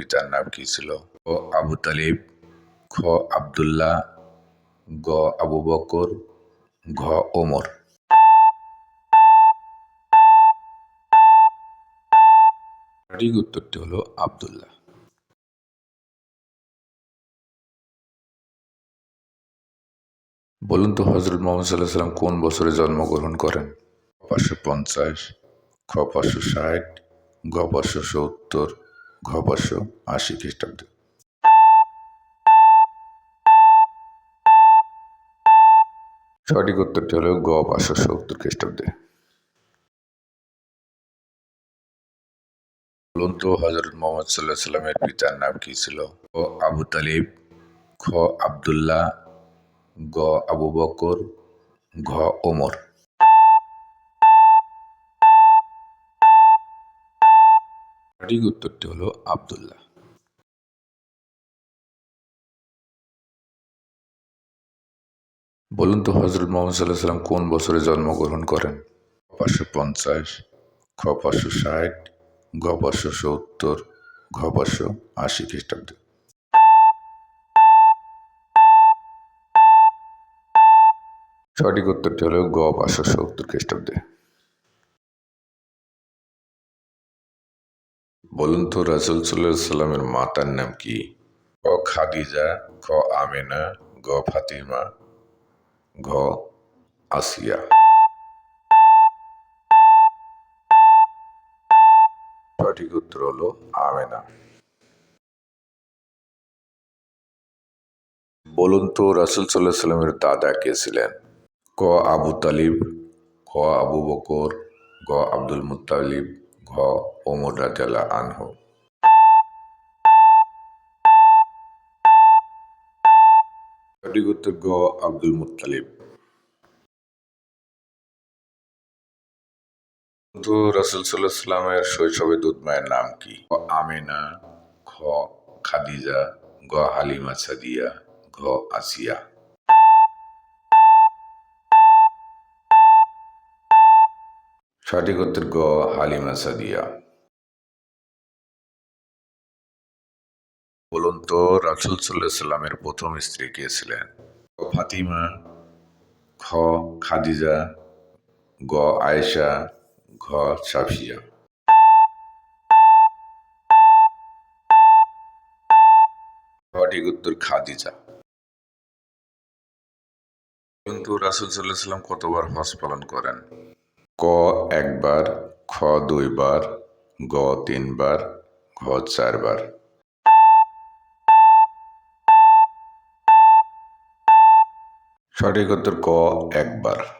পিতার নাম কি ছিল? ও আবু তালিব খ আবদুল্লাহ, গ আবু বকর, ঘ ওমর। সঠিক উত্তরটি হলো আবদুল্লাহ। বলুন তো হজরত মোহাম্মদ সাল্লাহ সাল্লাম কোন বছরে জন্মগ্রহণ করেন? পাঁচশো পঞ্চাশ, খ পাঁচশো ষাট, গ পাঁচশো সত্তর ঘ আশি খ্রিস্টাব্দে সঠিক উত্তরটি হলো গ পাঁচশো সত্তর খ্রিস্টাব্দে। বলুন তো হজরত মোহাম্মদ সাল্লাহ সাল্লামের পিতার নাম কি ছিল? ও আবু তালিব, খ আবদুল্লাহ, গ আবু বকর, ঘ ওমর। সঠিক উত্তরটি হলো আবদুল্লাহ। বলুন তো হজরত মোহাম্মদ সাল্লাহ সাল্লাম কোন বছরে জন্মগ্রহণ করেন? পাঁচশো পঞ্চাশ, খ পাঁচশো ষাট গ পাঁচশো সত্তর, ঘ পাঁচশো আশি খ্রিস্টাব্দে। সঠিক উত্তরটি হলো গ পাঁচশো সত্তর খ্রিস্টাব্দে। বলুন তো রাসুল সাল্লামের মাতার নাম কি? ক খাদিজা, খ আমেনা, গ ফাতিমা, ঘ আসিয়া। সঠিক উত্তর হলো আমেনা। বলুন তো রাসুল সাল্লাহ সাল্লামের দাদা কে ছিলেন? ক আবু তালিব, খ আবু বকর, গ আব্দুল মুতালিব ঘ ওমর আনহ। সঠিক উত্তর গ, আব্দুল মুতালিব সাল্লাহ সাল্লামের শৈশবে মায়ের নাম ক? আমেনা, খ, খাদিজা, গ, হালিমা সাদিয়া ঘ আসিয়া। সঠিক উত্তর গ হালিমা সাদিয়া। বলুন তো, রাসুল সাল্লাহ সাল্লামের প্রথম স্ত্রী কে ছিলেন? ফাতিমা খ খাদিজা, গ, আয়েশা, ঘ, সাফিয়া। সঠিক উত্তর খাদিজা। কিন্তু রাসুল সাল্লাহ সাল্লাম কতবার হজ পালন করেন? ক একবার খ দুইবার গ তিনবার ঘ চারবার। সঠিক উত্তর ক একবার।